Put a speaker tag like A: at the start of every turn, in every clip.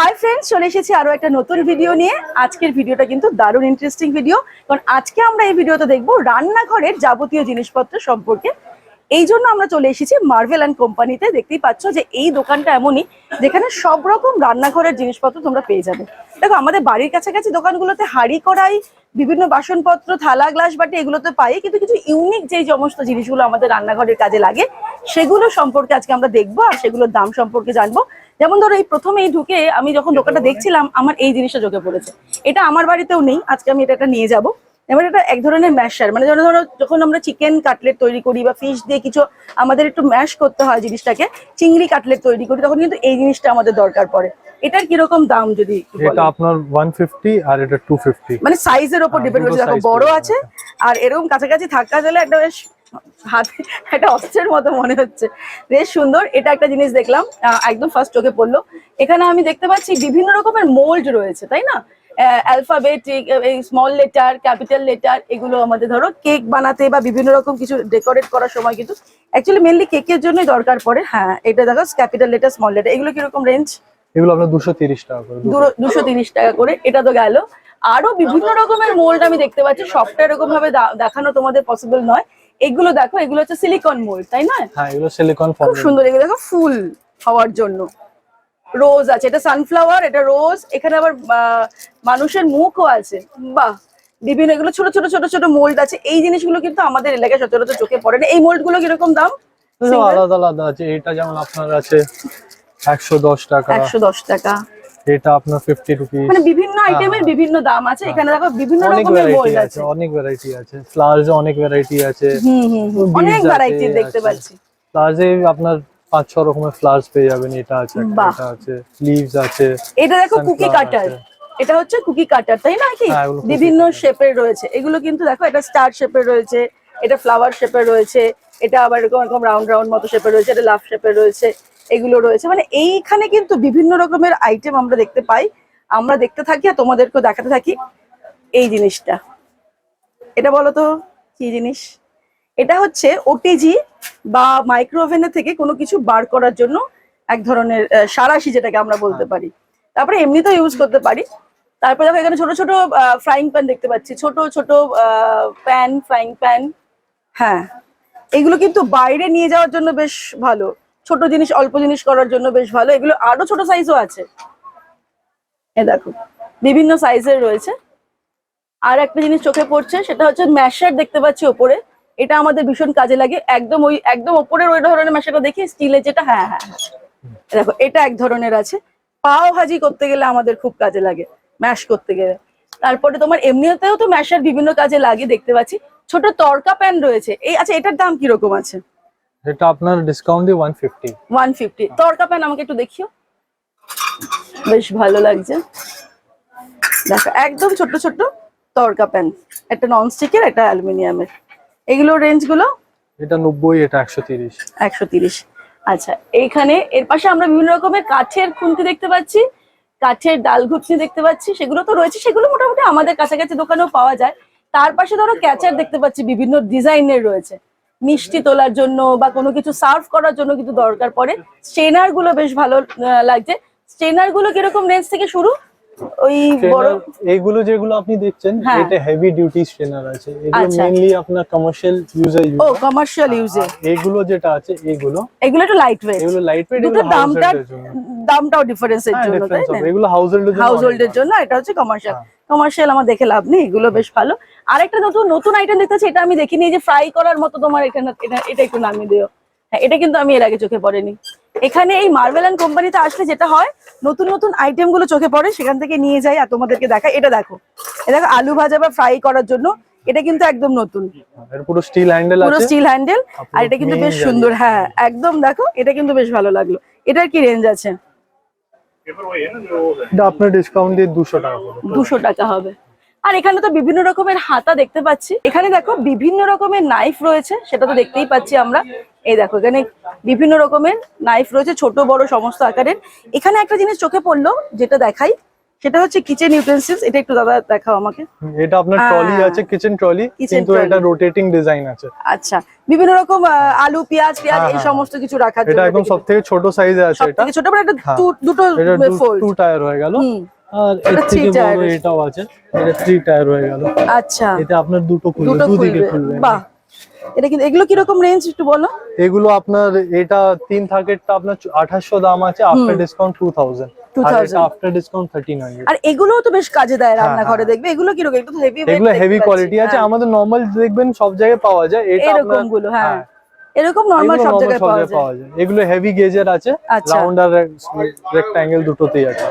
A: Hi friends চলে এসেছি আরও একটা নতুন ভিডিও নিয়ে। আজকের ভিডিওটা কিন্তু দারুণ ইন্টারেস্টিং ভিডিও কারণ আজকে আমরা এই ভিডিওতে দেখব রান্নাঘরের যাবতীয় জিনিসপত্র সম্পর্কে। এই জন্য আমরা চলে এসেছি মার্ভেল অ্যান্ড কোম্পানিতে দেখতেই পাচ্ছ যে এই দোকানটা এমনই, যেখানে সব রকম রান্নাঘরের জিনিসপত্র তোমরা পেয়ে যাবে। দেখো, আমাদের বাড়ির কাছাকাছি দোকানগুলোতে হাড়ি কড়াই বিভিন্ন বাসনপত্র, থালা, গ্লাস, বাটি এগুলো তো পাই, কিন্তু কিছু ইউনিক যে সমস্ত জিনিসগুলো আমাদের রান্নাঘরের কাজে লাগে, সেগুলো সম্পর্কে আজকে আমরা দেখব আর সেগুলোর দাম সম্পর্কে জানব। যেমন ধরো এই প্রথমেই ঢুকে আমি যখন দোকানটা দেখছিলাম, আমার এই জিনিসটা চোখে পড়েছে। এটা আমার বাড়িতেও নেই, আজকে আমি এটা একটা নিয়ে যাব। এবার এটা এক ধরনের ম্যাশার মানে ধরো ধরো যখন আমরা চিকেন কাটলেট তৈরি করি বা ফিশ দিয়ে কিছু আমাদের একটু ম্যাশ করতে হয় জিনিসটাকে, চিংড়ি কাটলেট তৈরি করি, তখন কিন্তু এই জিনিসটা আমাদের দরকার পড়ে। এটার কীরকম দাম যদি
B: এটা আপনার 150 আর এটা 250
A: মানে সাইজের
B: হ্যাঁ,
A: ডিপেন্ড
B: দুটো
A: করছে দেখো বড় আছে আর এরকম কাছাকাছি থাকা গেলে একটা বেশ হাতে একটা অস্ত্রের মতো মনে হচ্ছে। বেশ সুন্দর। এটা একটা জিনিস দেখলাম একদম ফার্স্ট চোখে পড়ল। এখানে আমি দেখতে পাচ্ছি বিভিন্ন রকমের মোল্ড রয়েছে তাই না? অ্যালফাবেটিক এই স্মল লেটার ক্যাপিটাল লেটার এগুলো আমাদের ধরো কেক বানাতে বা বিভিন্ন রকম কিছু ডেকোরেট করার সময় কিন্তু অ্যাকচুয়ালি মেনলি কেকের জন্যই দরকার পড়ে। হ্যাঁ এটা দেখো ক্যাপিটাল লেটার স্মল লেটার এগুলো কীরকম রেঞ্জ
B: এগুলো আপনার 230 টাকা করে
A: দুশো তিরিশ। টাকা করে এটা তো গেল। আরও বিভিন্ন রকমের মোল্ড আমি দেখতে পাচ্ছি সবটা এরকম ভাবে দেখানো তোমাদের পসিবল নয়। এগুলো দেখো এগুলো হচ্ছে সিলিকন মোল্ড তাই না
B: হ্যাঁ এগুলো সিলিকন
A: খুব সুন্দর এগুলো দেখো ফুল হওয়ার জন্য। রোজ আছে এটা সানফ্লাওয়ার এটা রোজ এখানে আবার মানুষের মুখও আছে। বাহ! বিভিন্ন এগুলো ছোট ছোট ছোট ছোট মোল্ড আছে। এই জিনিসগুলো কিন্তু আমাদের এলাকায় সচরাচর চোখে পড়ে না। এই মোল্ডগুলো কীরকম দাম?
B: আলাদা আলাদা আছে এটা যেমন আপনার আছে। 110 টাকা।
A: একশো দশ টাকা।
B: এটা আপনার 50 রুপিস
A: মানে বিভিন্ন আইটেমের বিভিন্ন দাম আছে। এখানে দেখো বিভিন্ন রকমের মোল্ড
B: আছে অনেক ভ্যারাইটি আছে। ফ্লাওয়ার্স অনেক ভ্যারাইটি আছে।
A: হুম হুম। অনেক ভ্যারাইটি দেখতে পাচ্ছি।
B: ফ্লাওয়ার্সে আপনার পাঁচ ছ রকমের ফ্লাওয়ার্স পেয়ে যাবেন। এটা আছে এটা আছে। লিভস আছে
A: এটা দেখো কুকি কাটার এটা হচ্ছে কুকি কাটার তাই না কি?
B: হ্যাঁ,
A: বিভিন্ন। শেপের রয়েছে। এগুলো কিন্তু দেখো এটা স্টার শেপের রয়েছে এটা ফ্লাওয়ার শেপের রয়েছে এটা আবার এরকম এরকম রাউন্ড রাউন্ড মতো শেপের রয়েছে এটা লাভ শেপের রয়েছে। এগুলো রয়েছে। মানে এইখানে কিন্তু বিভিন্ন রকমের আইটেম আমরা দেখতে পাই। আমরা দেখতে থাকি আর তোমাদেরকেও দেখাতে থাকি এই জিনিসটা। এটা বলো তো, কি জিনিস? এটা হচ্ছে ওটিজি বা মাইক্রো ওভেনের থেকে কোনো কিছু বার করার জন্য এক ধরনের সাঁড়াশি যেটাকে আমরা বলতে পারি। তারপরে এমনিতেও ইউজ করতে পারি। তারপরে দেখো এখানে ছোট ছোট ফ্রাইং প্যান দেখতে পাচ্ছি। ছোট ছোট প্যান ফ্রাইং প্যান হ্যাঁ। এগুলো কিন্তু বাইরে নিয়ে যাওয়ার জন্য বেশ ভালো। ছোট জিনিস, অল্প জিনিস করার জন্য বেশ ভালো। এগুলো আরও ছোট সাইজও আছে। এ দেখো, বিভিন্ন সাইজের রয়েছে। আর একটা জিনিস চোখে পড়ছে, সেটা হচ্ছে ম্যাশার দেখতে পাচ্ছি ওপরে। এটা আমাদের ভীষণ কাজে লাগে। একদম ওই, একদম ওপরের ওই ধরনের ম্যাশারটা দেখি স্টিলের যেটা হ্যাঁ হ্যাঁ হ্যাঁ। দেখো, এটা এক ধরনের আছে। পাও ভাজি করতে গেলে আমাদের খুব কাজে লাগে ম্যাশ করতে গেলে। তারপরে তোমার এমনিতেও তো ম্যাশার বিভিন্ন কাজে লাগে দেখতে পাচ্ছি। ছোট তরকা প্যান রয়েছে। এই আচ্ছা এটার দাম কীরকম আছে?
B: এটা আপনার ডিসকাউন্ট দিয়ে 150
A: ওয়ান ফিফটি তরকা প্যান আমাকে একটু দেখিও। বেশ ভালো লাগছে। দেখো একদম ছোট্ট ছোট্ট তরকা প্যান একটা ননস্টিকের একটা অ্যালুমিনিয়ামের। এগুলো রেঞ্জগুলো
B: এটা 90 এটা 130
A: একশো তিরিশ। আচ্ছা এইখানে এর পাশে আমরা বিভিন্ন রকমের কাঠের খুন্তি দেখতে পাচ্ছি। কাঠের ডাল ঘুটনি দেখতে পাচ্ছি। সেগুলো তো রয়েছে। সেগুলো মোটামুটি আমাদের কাছাকাছি দোকানেও পাওয়া যায়। তার পাশে ধরো ক্যাচার দেখতে পাচ্ছি। বিভিন্ন ডিজাইনের রয়েছে। মিষ্টি তোলার জন্য বা কোনো কিছু সার্ভ করার জন্য কিন্তু দরকার পড়ে। স্ট্রেনারগুলো বেশ ভালো লাগছে। স্ট্রেনারগুলো কীরকম রেঞ্জ থেকে শুরু? ওই বড়
B: এইগুলো যেগুলো আপনি দেখছেন
A: হ্যাঁ।
B: এটা হেভি ডিউটি ট্রেনার আছে। এগুলো
A: আচ্ছা।
B: মেইনলি আপনার কমার্শিয়াল ইউজ
A: ও কমার্শিয়াল ইউজে
B: এইগুলো যেটা আছে এইগুলো
A: এগুলো একটু লাইট ওয়েট
B: এগুলো লাইট ওয়েট এগুলো
A: দামটা দামটাও ডিফারেন্সের
B: হ্যাঁ
A: জন্য তাই
B: ডিফারেন্স
A: না
B: এগুলো হাউসহোল্ডের জন্য
A: হাউস হোল্ডের জন্য এটা হচ্ছে কমার্শিয়াল
B: হ্যাঁ।
A: কমার্শিয়াল আমার দেখে লাভ নেই এগুলো বেশ ভালো। আরেকটা নতুন নতুন আইটেম দেখতে পাচ্ছি এটা আমি দেখিনি যে ফ্রাই করার মতো তোমার এখানে এটা এটা একটু নামিয়ে দিও। হ্যাঁ এটা কিন্তু আমি এর আগে চোখে পড়েনি। এখানে এই মার্বেল অ্যান্ড কোম্পানিতে আসলে যেটা হয় নতুন নতুন আইটেমগুলো চোখে পড়ে সেখান থেকে নিয়ে যাই আর তোমাদেরকে দেখাই। এটা দেখো এটা দেখো আলু ভাজা বা ফ্রাই করার জন্য এটা কিন্তু একদম নতুন।
B: পুরো স্টিল হ্যান্ডেল
A: পুরো স্টিল হ্যান্ডেল আর এটা কিন্তু বেশ সুন্দর হ্যাঁ একদম দেখো এটা কিন্তু বেশ ভালো লাগল। এটার কি রেঞ্জ আছে?
B: এটা আপনার ডিসকাউন্ট দিয়ে 200 টাকা পড়বে
A: দুশো টাকা হবে। আর এখানে তো বিভিন্ন রকমের হাতা দেখতে পাচ্ছি। এখানে দেখো বিভিন্ন রকমের নাইফ রয়েছে সেটা তো দেখতেই পাচ্ছি আমরা। এই দেখো এখানে বিভিন্ন রকমের নাইফ রয়েছে ছোট বড় সমস্ত আকারের। এখানে একটা জিনিস চোখে পড়ল যেটা দেখাই সেটা হচ্ছে কিচেন ইউটেন্সিলস এটা একটু দাদা দেখাও আমাকে।
B: এটা আপনার ট্রলি আছে কিচেন ট্রলি কিন্তু এটা রোটেটিং ডিজাইন আছে।
A: আচ্ছা বিভিন্ন রকম আলু পেঁয়াজ পেঁয়াজ
B: হ্যাঁ,
A: এই
B: হ্যাঁ।
A: সমস্ত কিছু রাখার
B: এটা একদম সব থেকে ছোট সাইজে আছে এটা।
A: থেকে ছোট মানে একটা
B: হ্যাঁ।
A: দু- দুটো ফোল্ড
B: টু টায়ার হয়ে গেল। আর এর থেকে বড় এটাও আছে এটা থ্রি টায়ার হয়ে গেল।
A: আচ্ছা।
B: এটা আপনার দুটো খুলবে দুদিকে
A: খুলবে। বাহ। এটা কিন্তু এগুলো কীরকম রেঞ্জ একটু বলো?
B: এগুলো আপনার এটা তিন থাকেরটা আপনার আঠাশশো দাম আছে after discount two thousand
A: 2000
B: after discount thirteen hundred
A: আর এগুলোও তো বেশ কাজে দেয় রান্নাঘরে
B: হ্যাঁ।
A: দেখবে? এগুলো একটু হেভি
B: এগুলো হেভি কোয়ালিটি আছে। আমাদের নর্মাল দেখবেন সব জায়গায় পাওয়া যায়। এটা
A: হ্যাঁ। এরকমগুলো হ্যাঁ।
B: হ্যাঁ,
A: এরকম নর্মাল সব জায়গায় পাওয়া যায়।
B: এগুলো হেভি গেজের আছে।
A: আচ্ছা।
B: রাউন্ড আর রেক্টাঙ্গেল দুটোতেই আছে।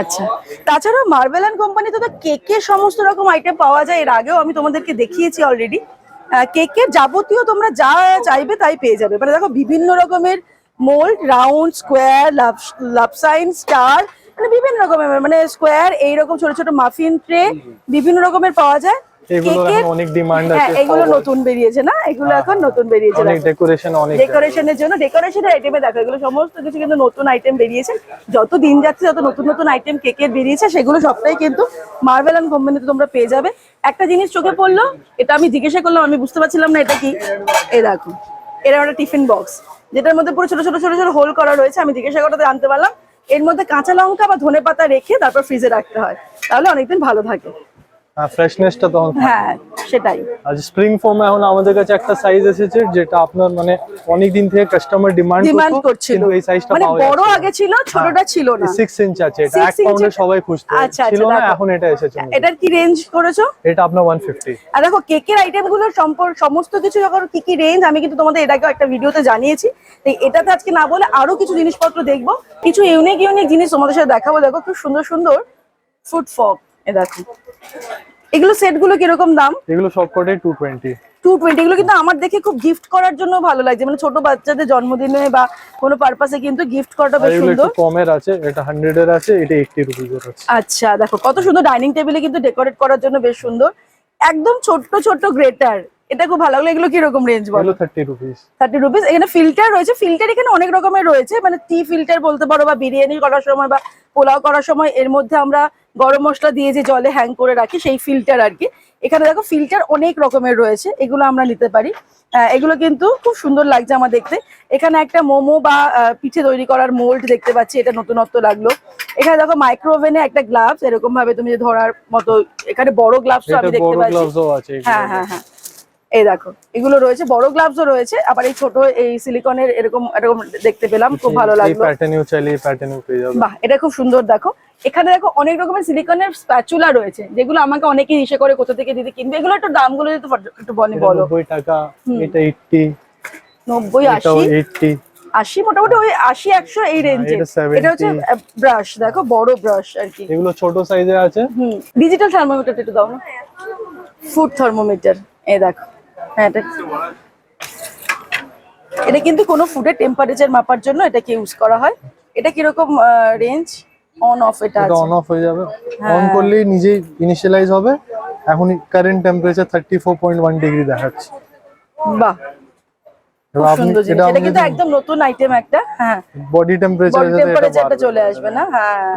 A: আচ্ছা। তাছাড়া মার্বেল অ্যান্ড কোম্পানিতে তো কেকের সমস্ত রকম আইটেম পাওয়া যায় এর আগেও আমি তোমাদেরকে দেখিয়েছি অলরেডি কেকের যাবতীয় তোমরা যা চাইবে তাই পেয়ে যাবে। মানে দেখো বিভিন্ন রকমের mould round square love love sign star মানে বিভিন্ন রকমের মানে স্কোয়ার এইরকম ছোট ছোট মাফিন ট্রে বিভিন্ন রকমের পাওয়া যায়।
B: এগুলো এখন অনেক ডিমান্ড
A: হ্যাঁ
B: আছে
A: এগুলো নতুন বেরিয়েছে না? এগুলো
B: হ্যাঁ,
A: এখন নতুন বেরিয়েছে
B: অনেক ডেকোরেশন অনেক।
A: ডেকোরেশনের জন্য ডেকোরেশনের আইটেমে দেখো এগুলো সমস্ত কিছু কিন্তু নতুন আইটেম বেরিয়েছে। যত দিন যাচ্ছে যত নতুন নতুন আইটেম কেকের বেরিয়েছে সেগুলো সবটাই কিন্তু মার্বেল অ্যান্ড কোম্পানিতে তোমরা পেয়ে যাবে। একটা জিনিস চোখে পড়ল এটা আমি জিজ্ঞাসা করলাম আমি বুঝতে পারছিলাম না এটা কি। দেখো এটা একটা টিফিন বক্স যেটার মধ্যে পুরো ছোট ছোট ছোট ছোট হোল করা রয়েছে আমি জিজ্ঞাসা করতে জানতে পারলাম। এর মধ্যে কাঁচা লঙ্কা বা ধনে পাতা রেখে তারপর ফ্রিজে রাখতে হয় তাহলে অনেকদিন ভালো থাকে।
B: ফ্রেশনেসটা তখন থাকে।
A: হ্যাঁ সেটাই।
B: আর স্প্রিং ফোম এখন আমাদের কাছে একটা সাইজ এসেছে যেটা আপনার মানে অনেক দিন থেকে কাস্টমার ডিমান্ড
A: ডিমান্ড করছিল।
B: কিন্তু এই সাইজটা
A: মানে বড় আগে ছিল ছোটটা ছিল না।
B: 6 ইঞ্চ আছে এটা এক পাউন্ডে সবাই খুঁজতো।
A: আচ্ছা,
B: ছিল
A: আচ্ছা,
B: না এখন এটা এসেছে
A: এটার কি রেঞ্জ করেছ?
B: এটা আপনার 150
A: আর দেখো কেকের আইটেমগুলোর সম্পর্ক সমস্ত কিছু যখন কি কি রেঞ্জ আমি কিন্তু তোমাদের এর আগেও একটা ভিডিওতে জানিয়েছি। তো এটাতে আজকে না বলে আরও কিছু জিনিসপত্র দেখব। কিছু ইউনিক ইউনিক জিনিস তোমাদের সাথে দেখাবো। দেখো খুব সুন্দর সুন্দর ফুড ফক এ দেখো। এগুলো সেটগুলো কীরকম দাম?
B: এগুলো সবকটাই 220
A: টু টোয়েন্টি এগুলো কিন্তু আমার দেখে খুব গিফট করার জন্য ভালো লাগছে। মানে ছোট বাচ্চাদের জন্মদিনে বা কোনো পারপাসে কিন্তু গিফট করাটা বেশ সুন্দর।
B: কমের আছে এটা 100 এর আছে এটা 80 রুপিস আছে।
A: আচ্ছা দেখো কত সুন্দর ডাইনিং টেবিলে কিন্তু ডেকোরেট করার জন্য বেশ সুন্দর। একদম ছোট্ট ছোট্ট গ্রেটার এটা খুব ভালো লাগল। এগুলো কীরকম রেঞ্জ বলো?
B: এগুলো 30 রুপিস
A: থার্টি রুপিস এখানে ফিল্টার রয়েছে। ফিল্টার এখানে অনেক রকমের রয়েছে। মানে টি ফিল্টার বলতে পারো বা বিরিয়ানি করার সময় বা পোলাও করার সময় এর মধ্যে আমরা গরম মশলা দিয়ে যে জলে হ্যাং করে রাখি সেই ফিল্টার আর কি এখানে দেখো ফিল্টার অনেক রকমের রয়েছে এগুলো আমরা নিতে পারি। এগুলো কিন্তু খুব সুন্দর লাগছে আমার দেখতে। এখানে একটা মোমো বা পিঠে তৈরি করার মোল্ড দেখতে পাচ্ছি এটা নতুনত্ব লাগল। এখানে দেখো মাইক্রোওভেনে একটা গ্লাভস এরকম ভাবে তুমি যে ধরার মতো এখানে বড় গ্লাভস আমি দেখতে পাচ্ছি। হ্যাঁ হ্যাঁ হ্যাঁ। এই দেখো এগুলো রয়েছে বড় গ্লাভসও রয়েছে আবার এই ছোট এই সিলিকনের এরকম এরকম দেখতে পেলাম খুব ভালো লাগল।
B: প্যাটার্নেও চাইলে প্যাটার্নেও পেয়ে যাবে।
A: বাহ এটা খুব সুন্দর দেখো। এখানে দেখো অনেক রকমের সিলিকনের স্প্যাচুলা রয়েছে যেগুলো আমাকে অনেকেই ইসে করে কোথা থেকে দিদি কিনবে? এগুলো একটু দামগুলো যদি একটু- একটু বনি বলো।
B: 90 টাকা এটা 80
A: নব্বই
B: এটাও
A: আশি?
B: 80
A: আশি মোটামুটি ওই আশি একশো এই রেঞ্জে
B: এটা
A: হচ্ছে ব্রাশ দেখো বড় ব্রাশ আর কি।
B: এগুলো ছোট সাইজে আছে।
A: হুম ডিজিটাল থার্মোমিটার একটু দাও না। ফুড থার্মোমিটার এই দেখো। হ্যাঁ এটা এটা কিন্তু কোনো ফুডের টেম্পারেচার মাপার জন্য এটাকে ইউজ করা হয়। এটা কীরকম রেঞ্জ অন অফ এটা আছে।
B: অন অফ হয়ে যাবে।
A: হ্যাঁ।
B: অন করলেই নিজেই ইনিশিয়ালাইজ হবে। এখন কারেন্ট টেম্পারেচার 34.1 ডিগ্রি দেখাচ্ছে।
A: বাহ।
B: এটা
A: এটা কিন্তু একদম নতুন আইটেম একটা হ্যাঁ।
B: বডি টেম্পারেচার
A: টেম্পারেচারটা চলে আসবে না? হ্যাঁ।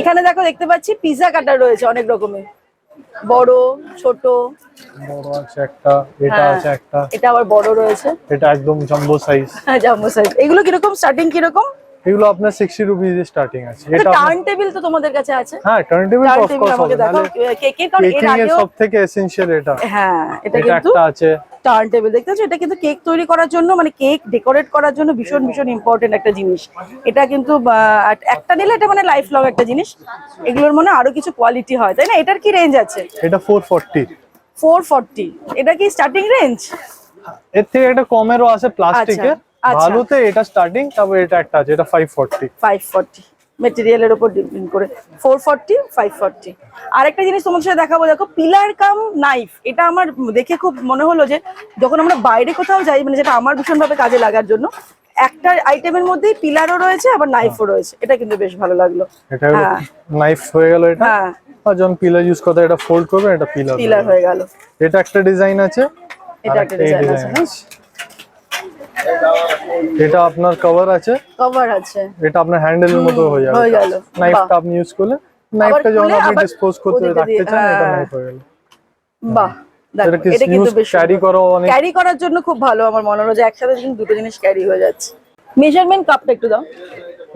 A: এখানে দেখো দেখতে পাচ্ছি পিজা কাটার রয়েছে অনেক রকমের। বড় ছোট।
B: বড় আছে একটা এটা
A: হ্যাঁ।
B: আছে একটা।
A: এটা আবার বড় রয়েছে।
B: এটা একদম জাম্বো সাইজ
A: হ্যাঁ জাম্বো সাইজ এগুলো কীরকম? স্টার্টিং কীরকম?
B: এগুলো আপনার 60 রুপিস স্টার্টিং আছে। এটা
A: টার্ন টেবিল তো তোমাদের কাছে আছে?
B: হ্যাঁ টার্ন টেবিল অফ কোর্স
A: আমাকে
B: হবে। কে
A: কে কারণ এর আগে
B: সবথেকে এসেনশিয়াল এটা।
A: হ্যাঁ এটা কিন্তু
B: একটা আছে।
A: টার্ন টেবিল দেখতে পাচ্ছ এটা কিন্তু কেক তৈরি করার জন্য মানে কেক ডেকোরেট করার জন্য ভীষণ ভীষণ ইম্পর্টেন্ট একটা জিনিস। এটা কিন্তু একটা নিলে এটা মানে লাইফ লং একটা জিনিস। এগুলোর মনে আরও কিছু কোয়ালিটি হয় তাই না? এটার কি রেঞ্জ আছে?
B: এটা 440
A: ফোর ফর্টি এটা কি স্টার্টিং রেঞ্জ
B: এর থেকে একটা কমেরও আছে প্লাস্টিকের
A: আচ্ছা।
B: ভালোতে এটা স্টার্টিং তারপর এটা একটা আছে এটা 540
A: ফাইভ ফর্টি মেটেরিয়ালের উপর ডিপেন্ড করে। ফোর ফর্টি ফাইভ ফর্টি আরেকটা জিনিস তোমার সাথে দেখাবো দেখো পিলার কাম নাইফ এটা আমার দেখে খুব মনে হলো যে যখন আমরা বাইরে কোথাও যাই মানে যেটা আমার ভীষণভাবে কাজে লাগার জন্য একটা আইটেমের মধ্যেই পিলারও রয়েছে আবার নাইফও রয়েছে। এটা কিন্তু বেশ ভালো লাগল।
B: এটা
A: হ্যাঁ।
B: নাইফ হয়ে গেল এটা।
A: হ্যাঁ।
B: যখন পিলার ইউজ করতে এটা ফোল্ড করবে এটা পিলার
A: পিলার হয়ে গেল।
B: এটা একটা ডিজাইন আছে।
A: এটা একটা ডিজাইন আছে না
B: এটা আপনার কভার আছে?
A: কভার আছে।
B: এটা আপনার হ্যান্ডেলের মতো হয়ে যাবে।
A: হয়ে গেল।
B: নাইফটা আপনি ইউজ করলে নাইফটা যখন আপনি ডিসপোজ করতে রাখতে চান এটা
A: হ্যাঁ।
B: নাইফ হয়ে গেল।
A: বাহ।
B: এটা
A: কিন্তু
B: ক্যারি করা অনেক
A: ক্যারি করার জন্য খুব ভালো আমার মনে হলো যে একসাথে কিন্তু দুটো জিনিস ক্যারি হয়ে যাচ্ছে। মেজারমেন্ট কাপটা একটু দাও।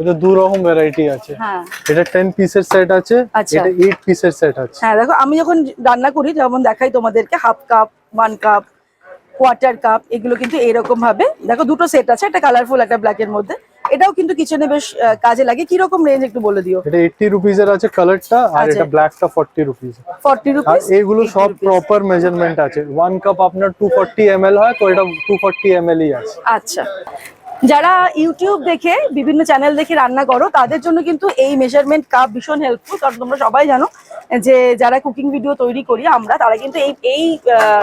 B: এটা দু রকম ভ্যারাইটি আছে।
A: হ্যাঁ।
B: এটা 10 পিসের সেট আছে
A: আচ্ছা।
B: এটা 8 পিসের সেট আছে।
A: হ্যাঁ দেখো আমি যখন রান্না করি যেমন দেখাই তোমাদেরকে half cup one cup quarter cup এগুলো কিন্তু এরকম ভাবে দেখো দুটো সেট আছে একটা কালারফুল একটা ব্ল্যাক এর মধ্যে। এটাও কিন্তু কিচেনে বেশ কাজে লাগে। কি রকম রেঞ্জ একটু বলে দিও?
B: এটা 80 রুপিস এর আছে কালারটা আর
A: আচ্ছা।
B: এটা ব্ল্যাকটা 40 রুপিস
A: ফর্টি
B: আর
A: রুপিস
B: এগুলো সব প্রপার মেজারমেন্ট আছে। ওয়ান কাপ আপনার 240 ml হয় তো এটা 240 ml ই আছে।
A: আচ্ছা। যারা ইউটিউব দেখে বিভিন্ন চ্যানেল দেখে রান্না করো তাদের জন্য কিন্তু এই মেজারমেন্ট কাপ ভীষণ হেল্পফুল কারণ তোমরা সবাই জানো যে যারা কুকিং ভিডিও তৈরি করি আমরা তারা কিন্তু এই এই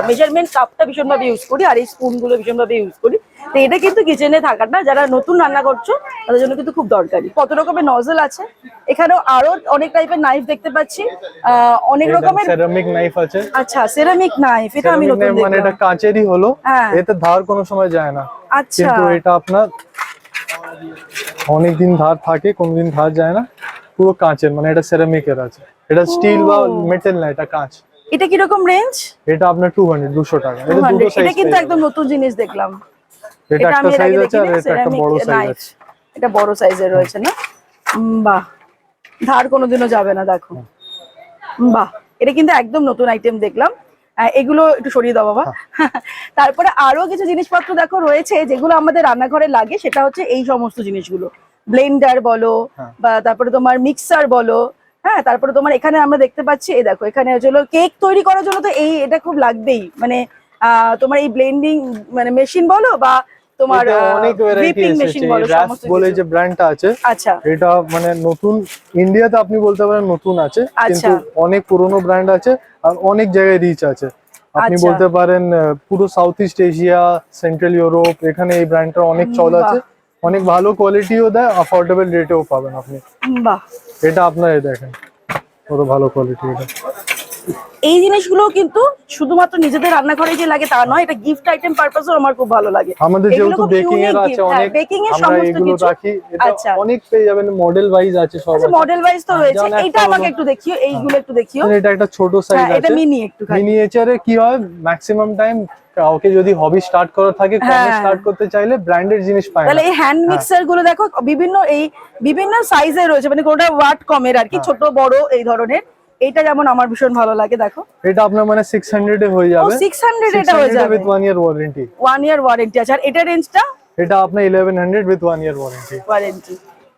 A: মেজারমেন্ট কাপটা ভীষণভাবে ইউজ করি আর এই স্পুনগুলো ভীষণভাবে ইউজ করি। তো এটা কিন্তু কিচেনে থাকাটা যারা নতুন রান্না করছ তাদের জন্য কিন্তু খুব দরকারি। কত রকমের নজল আছে এখানেও আরও অনেক টাইপের নাইফ দেখতে পাচ্ছি। অনেক রকমের
B: সেরামিক নাইফ আছে।
A: আচ্ছা সেরামিক নাইফ এটা আমি নতুন
B: knife মানে এটা কাঁচেরই হলো
A: হ্যাঁ।
B: এতে ধার কোনো সময় যায় না।
A: আচ্ছা।
B: কিন্তু এটা আপনার অনেক দিন ধার থাকে কোনদিন ধার যায় না পুরো কাঁচের মানে এটা সেরামিকের আছে। এটা স্টিল বা। মেটেল না এটা কাঁচ।
A: এটা কীরকম রেঞ্জ
B: এটা আপনার টু হান্ড্রেড দুশো টাকা। এটা দুটো সাইজ
A: এটা কিন্তু একদম নতুন জিনিস দেখলাম।
B: এটা একটা সাইজ আছে আর এটা একটা বড় সাইজ আছে।
A: এটা বড় সাইজের রয়েছে না? বাহ। ধার কোনোদিনও যাবে না দেখো। বাহ। এটা কিন্তু একদম নতুন আইটেম দেখলাম। এগুলো একটু সরিয়ে দাও বাবা।
B: হ্যাঁ।
A: তারপরে আরও কিছু জিনিসপত্র দেখো রয়েছে যেগুলো আমাদের রান্নাঘরে লাগে সেটা হচ্ছে এই সমস্ত জিনিসগুলো। ব্লেন্ডার বলো
B: হ্যাঁ।
A: বা তারপরে তোমার মিক্সার বলো হ্যাঁ তারপরে তোমার এখানে আমরা দেখতে পাচ্ছি এই দেখো এখানে হলো কেক তৈরি করার জন্য তো এই এটা খুব লাগবেই। মানে তোমার এই ব্লেন্ডিং মানে মেশিন বলো বা তোমার
B: অনেক ভ্যারাইটি
A: বলো সমস্ত
B: বলে যে ব্র্যান্ডটা আছে
A: আচ্ছা।
B: এটা মানে নতুন ইন্ডিয়াতে আপনি বলতে পারেন নতুন আছে
A: আচ্ছা।
B: কিন্তু অনেক পুরনো ব্র্যান্ড আছে আর অনেক জায়গায় রিচ আছে। আপনি
A: আচ্ছা।
B: বলতে পারেন পুরো South East Asia Central Europe এখানে এই ব্র্যান্ডটা অনেক চল আছে। অনেক ভালো কোয়ালিটিও দেয় অ্যাফোর্ডেবল রেটেও পাবেন আপনি।
A: বাহ।
B: এটা আপনার দেখেন। কত ভালো কোয়ালিটি এটা।
A: এই জিনিসগুলো কিন্তু শুধুমাত্র নিজেদের রান্না রান্নাঘরে যে লাগে তা নয় এটা গিফট আইটেম পারপাসও আমার খুব ভালো লাগে
B: আমাদের যেহেতু বেকিং এর আছে
A: হ্যাঁ,
B: অনেক
A: baking এর সমস্ত কিছু।
B: রাখি এটা
A: আচ্ছা।
B: অনেক পেয়ে যাবেন মডেল ওয়াইজ আছে সব
A: আচ্ছা মডেল ওয়াইজ তো রয়েছে
B: যেমন একটা
A: এইটা আমাকে একটু দেখিও এইগুলো একটু দেখিও
B: এটা একটা ছোট সাইজ
A: হ্যাঁ এটা মিনি একটু
B: মিনিয়েচারে কি হয় ম্যাক্সিমাম টাইম কাউকে যদি হবি স্টার্ট করার থাকে কমে
A: হ্যাঁ।
B: স্টার্ট করতে চাইলে ব্র্যান্ডেড জিনিস পায়
A: তাহলে এই হ্যান্ড মিক্সারগুলো দেখো বিভিন্ন এই বিভিন্ন সাইজে রয়েছে মানে কোনটা ওয়াট কমের আর কি
B: হ্যাঁ।
A: ছোট বড় এই ধরনের এইটা যেমন আমার ভীষণ ভালো লাগে দেখো।
B: এটা আপনার মানে 600 এ হয়ে যাবে।
A: সিক্স হান্ড্রেড এটা হয়ে যাবে।
B: With one year warranty
A: one year warranty আছে। আর এটা রেঞ্জটা
B: এটা আপনার 1100 with one year warranty
A: warranty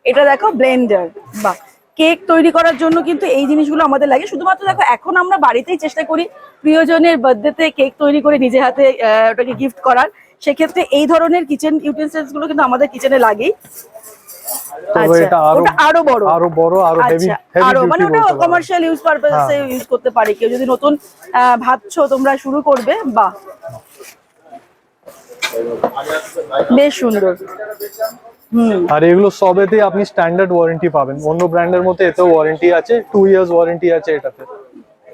A: এটা দেখো ব্লেন্ডার বাহ। কেক তৈরি করার জন্য কিন্তু এই জিনিসগুলো আমাদের লাগে। শুধুমাত্র দেখো এখন আমরা বাড়িতেই চেষ্টা করি প্রিয়জনের বার্থডেতে কেক তৈরি করে নিজে হাতে ওটাকে গিফট করার। সেক্ষেত্রে এই ধরনের কিচেন ইউটেন্সিলসগুলো কিন্তু আমাদের কিচেনে লাগেই।
B: তবে
A: আচ্ছা,
B: এটা
A: আরও আরও বড়।
B: আরও বড় আরও হেভি
A: আচ্ছা আরও মানে ওটা কমার্শিয়াল ইউজ পারপাসে। ইউজ করতে পারে। কেউ যদি নতুন ভাবছ তোমরা শুরু করবে বাহ। বেশ সুন্দর।
B: আর এগুলো সবেতে আপনি স্ট্যান্ডার্ড ওয়ারেন্টি পাবেন। অন্য ব্র্যান্ডের মধ্যে এতেও ওয়ারেন্টি আছে টু ইয়ার্স ওয়ারেন্টি আছে এটাতে।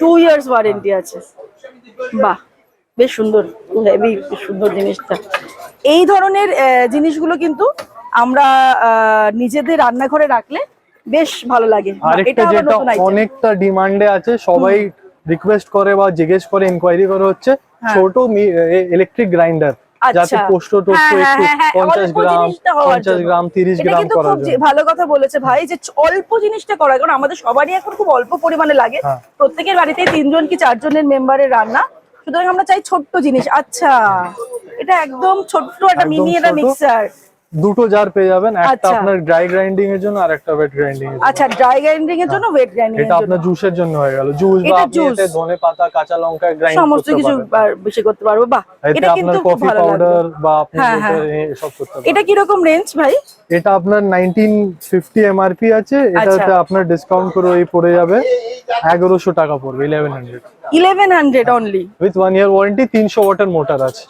A: টু ইয়ার্স ওয়ারেন্টি আছে। বাহ বেশ সুন্দর। হেভি সুন্দর জিনিসটা। এই ধরনের জিনিসগুলো কিন্তু আমরা নিজেদের রান্নাঘরে রাখলে বেশ ভালো লাগে।
B: আরেকটা
A: এটা
B: যেটা অনেকটা ডিমান্ডে আছে সবাই রিকোয়েস্ট করে বা জিজ্ঞেস করে ইনকোয়ারি করে হচ্ছে
A: হ্যাঁ।
B: ছোট ইলেকট্রিক গ্রাইন্ডার
A: আচ্ছা।
B: যাতে পোস্ত টোস্ত
A: হ্যাঁ, হ্যাঁ,
B: একটু
A: হ্যাঁ,
B: পঞ্চাশ গ্রাম পঞ্চাশ গ্রাম তিরিশ
A: এটা
B: গ্রাম
A: ভালো কথা বলেছে ভাই যে অল্প জিনিসটা করা কারণ আমাদের সবারই এখন খুব অল্প পরিমাণে লাগে। প্রত্যেকের বাড়িতে তিনজন কি চারজনের মেম্বারের রান্না। সুতরাং আমরা চাই ছোট্ট জিনিস। আচ্ছা এটা একদম ছোট্ট একটা মিনি একটা
B: ছোট।
A: মিক্সার
B: দুটো জার পেয়ে যাবেন একটা
A: আচ্ছা।
B: আপনার ড্রাই গ্রাইন্ডিং এর জন্য আর একটা ওয়েট গ্রাইন্ডিং এর
A: আচ্ছা ড্রাই গ্রাইন্ডিং এর জন্য ওয়েট গ্রাইন্ডিং
B: এটা আপনার জুসের জন্য হয়ে গেল। জুস বা আপনি এতে ধনে পাতা কাঁচা লঙ্কা গ্রাইন্ড
A: সমস্ত
B: করতে
A: কিছু বেশি করতে পারব। বাহ এটা
B: আপনার
A: কিন্তু
B: কফি পাউডার বা আপনি
A: হ্যাঁ, হ্যাঁ।
B: করতে পারেন
A: এটা কীরকম রেঞ্জ ভাই?
B: এটা আপনার 1950 এমআরপি আছে। এটাতে
A: আচ্ছা।
B: আপনার ডিসকাউন্ট করে ওই পড়ে যাবে 1100 টাকা পড়বে 1100
A: eleven hundred only
B: with one year warranty 300 ওয়াটের মোটর আছে।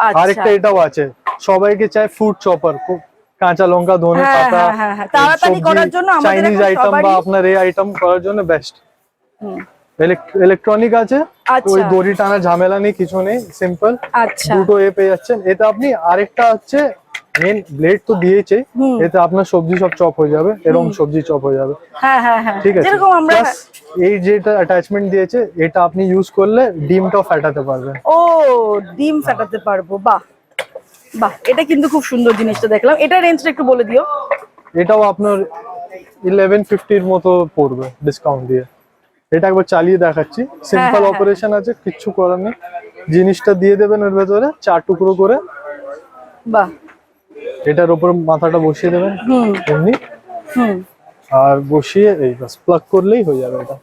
A: আচ্ছা।
B: আরেকটা এটাও আছে। সবাইকে চাই ফুড চপার কাঁচা লঙ্কা ধনে
A: হ্যাঁ,
B: পাতা
A: হ্যাঁ, হ্যাঁ। তাড়াতাড়ি করার জন্য আমাদের
B: চাইনিজ আইটেম বা আপনার এই আইটেম করার জন্য বেস্ট ইলেকট্রনিক আছে
A: আচ্ছা।
B: ওই দড়ি টানা ঝামেলা নেই কিছু নেই সিম্পল
A: আচ্ছা।
B: দুটো এ পেয়ে যাচ্ছেন। এটা আপনি আরেকটা হচ্ছে মেন ব্লেড তো দিয়েছে। এতে আপনার সবজি সব চপ হয়ে যাবে এরকম সবজি চপ হয়ে যাবে।
A: হ্যাঁ হ্যাঁ হ্যাঁ।
B: ঠিক আছে।
A: আমরা
B: এই যেটা অ্যাটাচমেন্ট দিয়েছে এটা আপনি ইউজ করলে ডিমটাও ফাটাতে পারবেন।
A: ও ডিম ফাটাতে পারব বাহ। বাহ এটা কিন্তু খুব সুন্দর জিনিসটা দেখলাম। এটা রেঞ্জটা একটু বলে দিও।
B: এটাও আপনার ইলেভেন ফিফটির মতো পড়বে ডিসকাউন্ট দিয়ে। এটা একবার চালিয়ে দেখাচ্ছি। সিম্পল
A: হ্যাঁ,
B: অপারেশন আছে কিচ্ছু করার নেই। জিনিসটা দিয়ে দেবেন এর ভেতরে চার টুকরো করে।
A: বাহ।
B: এটার উপর মাথাটা বসিয়ে দেবেন।
A: হুম।
B: এমনি।
A: হুম।
B: আর বসিয়ে এই বাস প্লাগ করলেই হয়ে যাবে এটা।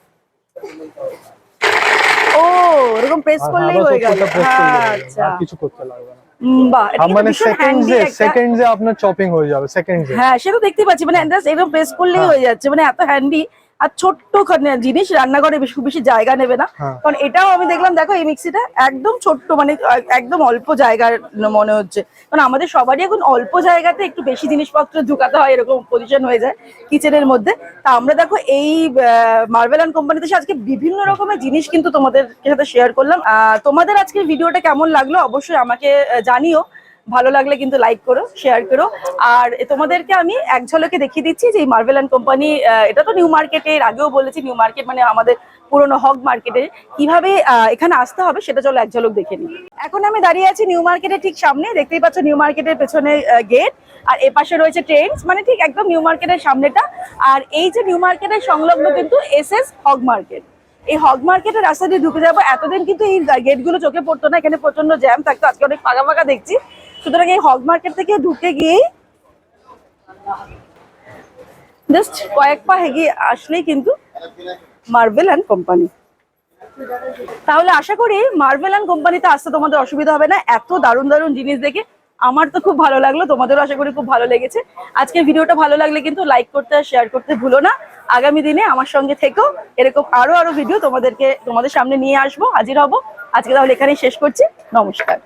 A: ও এরকম প্রেস করলেই হয়ে গেল। আচ্ছা।
B: কিছু করতে লাগবে না।
A: বাহ
B: মানে
A: ভীষণ
B: সেকেন্ডে
A: handy একটা-
B: সেকেন্ডে আপনার চপিং হয়ে যাবে সেকেন্ডে
A: হ্যাঁ সেটা দেখতে পাচ্ছি। মানে just এরকম প্রেস করলেই
B: হ্যাঁ।
A: হয়ে যাচ্ছে। মানে এত হ্যান্ডি আর ছোট্ট জিনিস রান্নাঘরে বেশি খুব বেশি জায়গা নেবে না।
B: হ্যাঁ।
A: কারণ এটাও আমি দেখলাম দেখো এই মিক্সিটা একদম ছোট্ট মানে একদম অল্প জায়গার মনে হচ্ছে। কারণ আমাদের সবারই এখন অল্প জায়গাতে একটু বেশি জিনিসপত্র ঢুকাতে হয় এরকম পজিশন হয়ে যায় কিচেনের মধ্যে। তা আমরা দেখো এই মার্বেল অ্যান্ড কোম্পানিতে আজকে বিভিন্ন রকমের জিনিস কিন্তু তোমাদের সাথে শেয়ার করলাম। আহ, তোমাদের আজকের ভিডিওটা কেমন লাগল? অবশ্যই আমাকে জানিও। ভালো লাগলে কিন্তু লাইক করো শেয়ার করো। আর তোমাদেরকে আমি এক ঝলকে দেখিয়ে দিচ্ছি যে এই মার্বেল অ্যান্ড কোম্পানি এটা তো নিউ মার্কেটে এর, আগেও বলেছি নিউ মার্কেট মানে আমাদের পুরনো হক মার্কেটে কীভাবে এখানে আসতে হবে সেটা চলো এক ঝলক দেখে নিই। এখন আমি দাঁড়িয়ে আছি নিউ মার্কেটের ঠিক সামনে, দেখতেই পাচ্ছ নিউ মার্কেটের পেছনে গেট আর এ পাশে রয়েছে ট্রেন্স মানে ঠিক একদম নিউ মার্কেটের সামনেটা। আর এই যে নিউ মার্কেটের সংলগ্ন কিন্তু এস এস হক মার্কেট এই হগ মার্কেটের রাস্তা দিয়ে ঢুকে যাব, এতদিন কিন্তু এই গেটগুলো চোখে পড়তো না, এখানে প্রচণ্ড জ্যাম থাকতো, আজকে অনেক ফাঁকা ফাঁকা দেখছি। সুতরাং এই হক মার্কেট থেকে ঢুকে গিয়েই জাস্ট কয়েক পা এগিয়ে আসলেই কিন্তু মার্বেল অ্যান্ড কোম্পানি তাহলে আশা করি মার্বেল অ্যান্ড কোম্পানিতে আসতে তোমাদের অসুবিধা হবে না। এত দারুণ দারুণ জিনিস দেখে আমার তো খুব ভালো লাগল, তোমাদেরও আশা করি খুব ভালো লেগেছে। আজকের ভিডিওটা ভালো লাগলে কিন্তু লাইক করতে আর শেয়ার করতে ভুলো না। আগামী দিনে আমার সঙ্গে থেকেও এরকম আরও আরও ভিডিও তোমাদেরকে তোমাদের সামনে নিয়ে আসব, হাজির হব। আজকে তাহলে এখানেই শেষ করছি। নমস্কার।